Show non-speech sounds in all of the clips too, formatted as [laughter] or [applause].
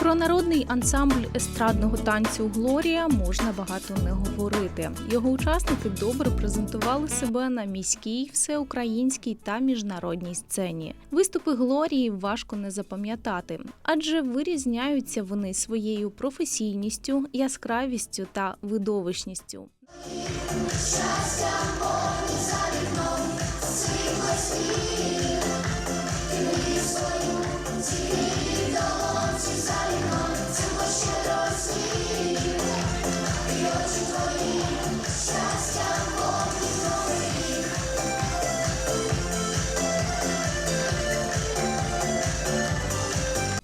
Про народний ансамбль естрадного танцю Глорія можна багато не говорити. Його учасники добре презентували себе на міській, всеукраїнській та міжнародній сцені. Виступи Глорії важко не запам'ятати, адже вирізняються вони своєю професійністю, яскравістю та видовищністю.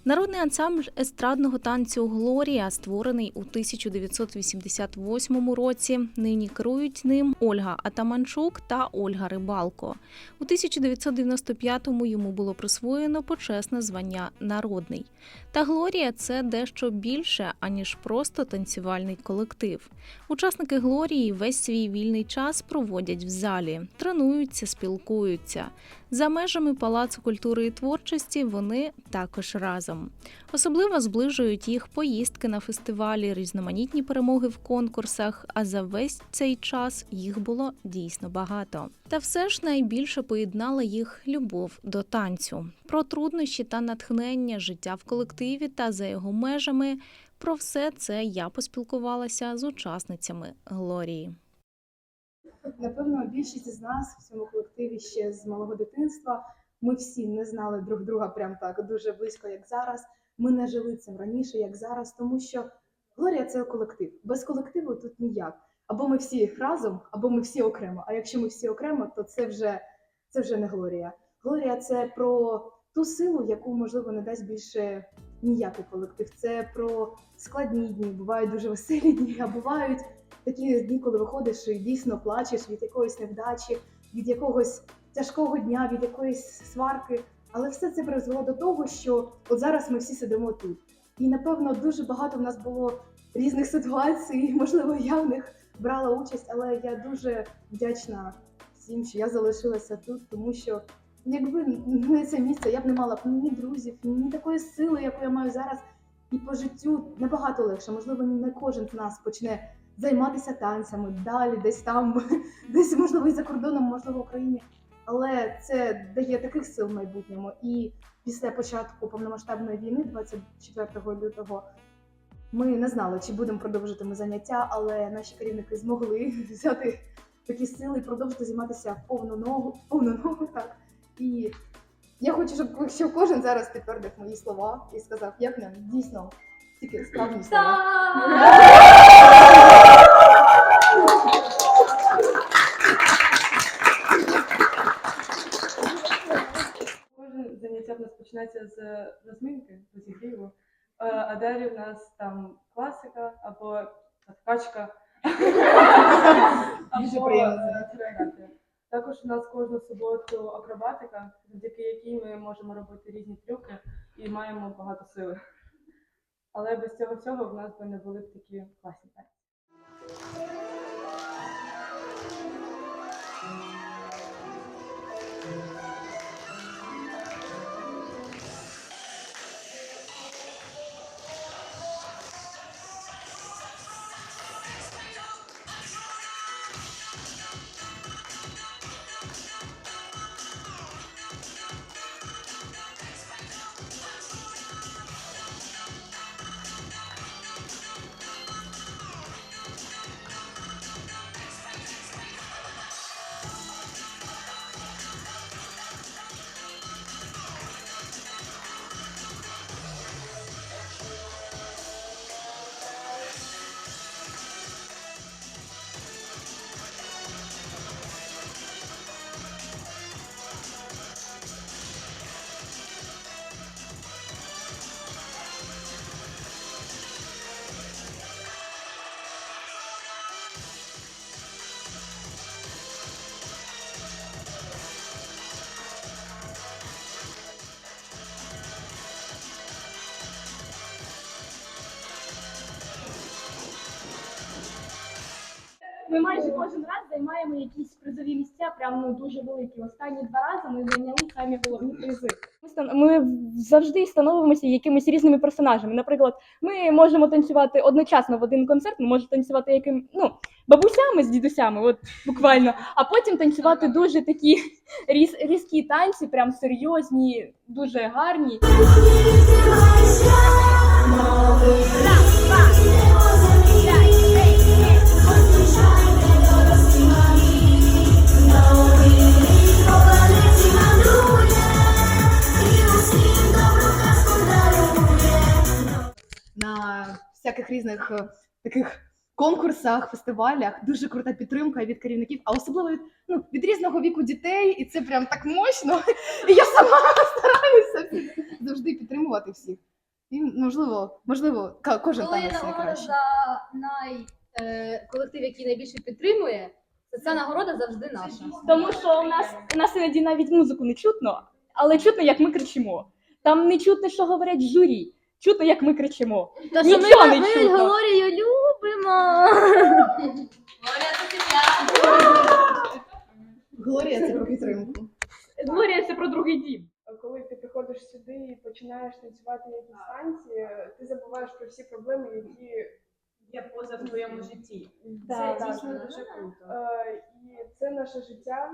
Народ Народний ансамбль естрадного танцю Глорія, створений у 1988 році. Нині керують ним Ольга Атаманчук та Ольга Рибалко. У 1995-му йому було присвоєно почесне звання народний. Та Глорія це дещо більше, аніж просто танцювальний колектив. Учасники Глорії весь свій вільний час проводять в залі, тренуються, спілкуються. За межами Палацу культури і творчості вони також разом. Особливо зближують їх поїздки на фестивалі, різноманітні перемоги в конкурсах. А за весь цей час їх було дійсно багато. Та все ж найбільше поєднала їх любов до танцю. Про труднощі та натхнення життя в колективі та за його межами. Про все це я поспілкувалася з учасницями Глорії. Напевно, більшість із нас в цьому колективі ще з малого дитинства. Ми всі не знали друг друга прям так дуже близько, як зараз. Ми не жили цим раніше, як зараз, тому що Глорія це колектив. Без колективу тут ніяк. Або ми всі разом, або ми всі окремо. А якщо ми всі окремо, то це вже це вже не Глорія. Глорія це про ту силу, яку можливо не дасть більше ніякий колектив. Це про складні дні. Бувають дуже веселі дні, а бувають такі дні, коли виходиш і дійсно плачеш від якоїсь невдачі, від якогось тяжкого дня, від якоїсь сварки. Але все це призвело до того, що от зараз ми всі сидимо тут. І напевно дуже багато в нас було різних ситуацій, [laughs] можливо, я в них брала участь, але я дуже вдячна всім, що я залишилася тут, тому що якби не це місце, я б не мала ні друзів, ні такої сили, яку я маю зараз. І по життю набагато легше. Можливо, не кожен з нас почне займатися танцями далі, десь там, [laughs] десь можливо і за кордоном, можливо, в Україні. Але це дає таких сил в майбутньому. І після початку повномасштабної війни, 24 лютого, ми не знали, чи будемо продовжити ми заняття, але наші керівники змогли [laughs] взяти такі сили і продовжити займатися в повну ногу, в повну ногу. Так. І я хочу, щоб, щоб кожен зараз підтвердив мої слова і сказав, як нам дійсно тільки справжні слова. [laughs] Кожне заняття в нас починається з розминки, розігріву, Е, а далі в нас там класика або вкачка. [laughs] Дуже приємно е. Також у нас кожну суботу акробатика, завдяки якій ми можемо робити різні трюки і маємо багато сили. Але без цього всього в нас би не були б такі класні танці. Ми майже кожен раз займаємо якісь призові місця, прям ну дуже великі. Останні два рази ми зайняли самі головні призи. Ми стан- ми завжди становимося якимись різними персонажами. Наприклад, ми можемо танцювати одночасно в один концерт, ми можемо танцювати яким ну бабусями з дідусями, от буквально, а потім танцювати дуже такі різ, різкі танці, прям серйозні, дуже гарні. на всяких різних е, таких конкурсах, фестивалях. Дуже крута підтримка від керівників, а особливо від, ну, від різного віку дітей, і це прям так мощно. І я сама стараюся завжди підтримувати всіх. І можливо, можливо, кожен Коли танець нагорода найкраще. за най, е, колектив, який найбільше підтримує, то ця нагорода завжди наша. Тому що у нас у нас іноді навіть музику не чутно, але чутно, як ми кричимо. Там не чутно, що говорять журі. Чутно, як ми кричимо. Та що що ми- ми, ми ми чутно. Глорію любимо. Глорія це про підтримку. Глорія це про другий дім. Коли ти приходиш сюди і починаєш танцювати якісь танці, ти забуваєш про всі проблеми, які є поза в твоєму житті. Це дійсно дуже круто. Е, і це наше життя.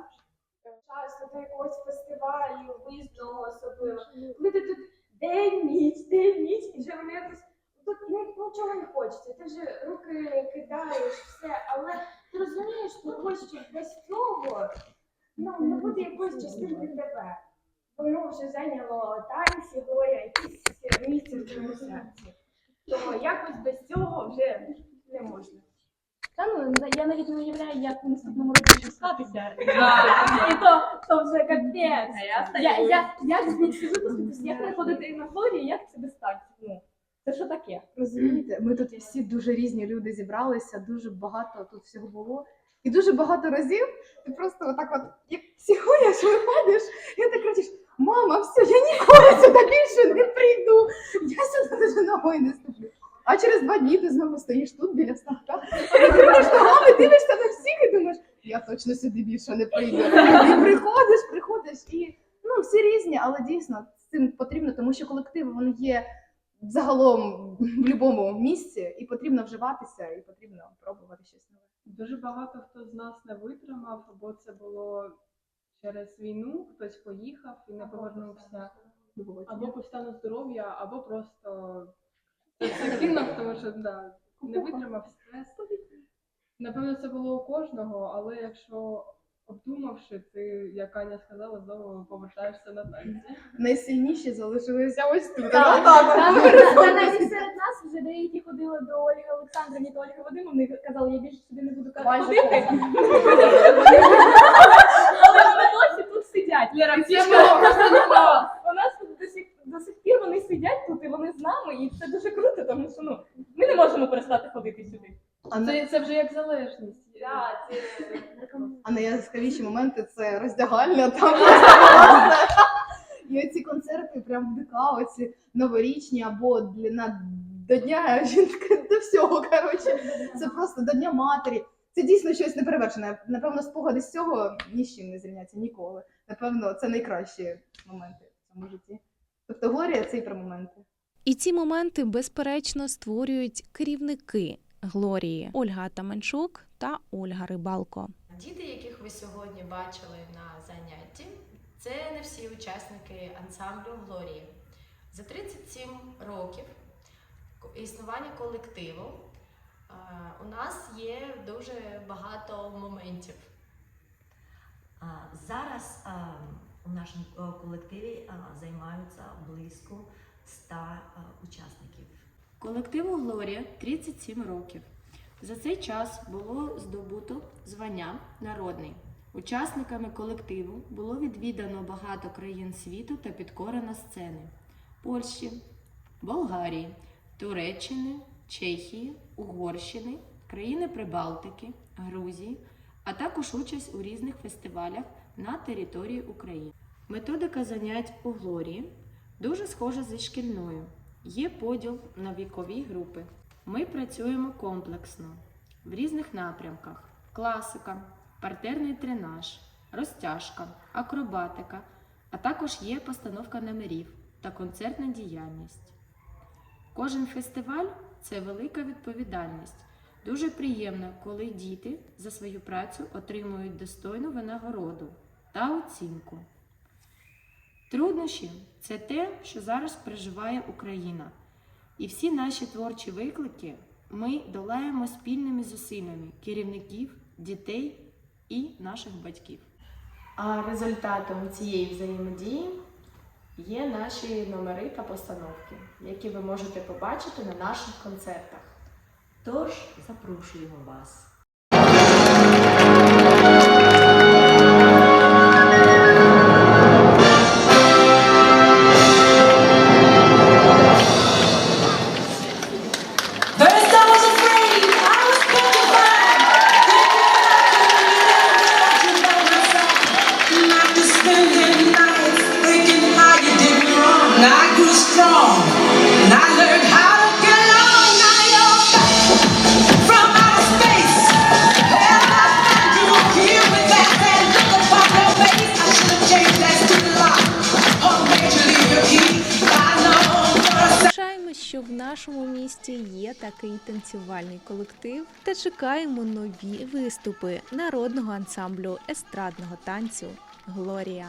часу до якогось фестивалю, виїзного особливо. Коли ти тут день, ніч, день, ніч, і вже воно якось тут ну, нічого не хочеться. Ти вже руки кидаєш, все, але ти розумієш, що без цього ну, не буде якоїсь частинки тебе. Воно вже зайняло танці, горя, якісь місце в твоєму серці. То якось без цього вже не можна. Та ну я навіть не уявляю, як в наступному році чекатися. І то, то вже капець. Я, я, як звідси як не ходити на Глорії, як це без? Ну, це що таке? Розумієте, ми тут всі дуже різні люди зібралися, дуже багато тут всього було. І дуже багато разів ти просто отак от, як психуєш, виходиш, і ти кричиш, мама, все, я ніколи сюди більше не прийду. Я сюди вже ногою не ступлю. А через два дні ти знову стоїш тут біля ставка, ногами, дивишся на всіх і думаєш, я точно сюди більше не прийду. І приходиш, приходиш, і ну всі різні, але дійсно з цим потрібно, тому що колективи вони є загалом в будь-якому місці, і потрібно вживатися, і потрібно пробувати щось нове. Дуже багато хто з нас не витримав, або це було через війну, хтось поїхав і не повернувся, або по стану здоров'я, або просто це кинув, тому що да, не витримав стрес. Напевно, це було у кожного, але якщо обдумавши, ти, як Аня сказала, знову повертаєшся на танці. Найсильніші залишилися ось тут. Так, так. Та навіть серед нас вже деякі ходили до Ольги Олександрівні та Ольги Вадимовни і казали, я більше сюди не буду Майже ходити. Але вони досі тут сидять. Лера, всі нас тут до сих, до сих пір вони сидять тут і вони з нами, і це дуже круто, тому що ну, ми не можемо перестати ходити сюди. Це, це вже як залежність. а найяскравіші моменти це роздягальня там. [laughs] І оці концерти прям вдика, оці новорічні або для на до дня жінки, [laughs] до всього. Коротше, це просто до дня матері. Це дійсно щось неперевершене. Напевно, спогади з цього ні з чим не зрівняться ніколи. Напевно, це найкращі моменти в цьому житті. Тобто Глорія це і про моменти. І ці моменти, безперечно, створюють керівники Глорії Ольга Атаманчук та Ольга Рибалко. Діти, яких ви сьогодні бачили на занятті, це не всі учасники ансамблю Глорії. За 37 років існування колективу е, у нас є дуже багато моментів. Зараз у нашому е, колективі займаються близько 100 учасників. Колективу Глорія 37 років. За цей час було здобуто звання народний. Учасниками колективу було відвідано багато країн світу та підкорено сцени Польщі, Болгарії, Туреччини, Чехії, Угорщини, країни Прибалтики, Грузії, а також участь у різних фестивалях на території України. Методика занять у Глорії дуже схожа зі шкільною. Є поділ на вікові групи. Ми працюємо комплексно в різних напрямках: класика, партерний тренаж, розтяжка, акробатика, а також є постановка номерів та концертна діяльність. Кожен фестиваль це велика відповідальність. Дуже приємно, коли діти за свою працю отримують достойну винагороду та оцінку. Труднощі це те, що зараз переживає Україна. І всі наші творчі виклики ми долаємо спільними зусиллями керівників, дітей і наших батьків. А результатом цієї взаємодії є наші номери та постановки, які ви можете побачити на наших концертах. Тож запрошуємо вас. Нашому місті є такий танцювальний колектив та чекаємо нові виступи народного ансамблю естрадного танцю Глорія.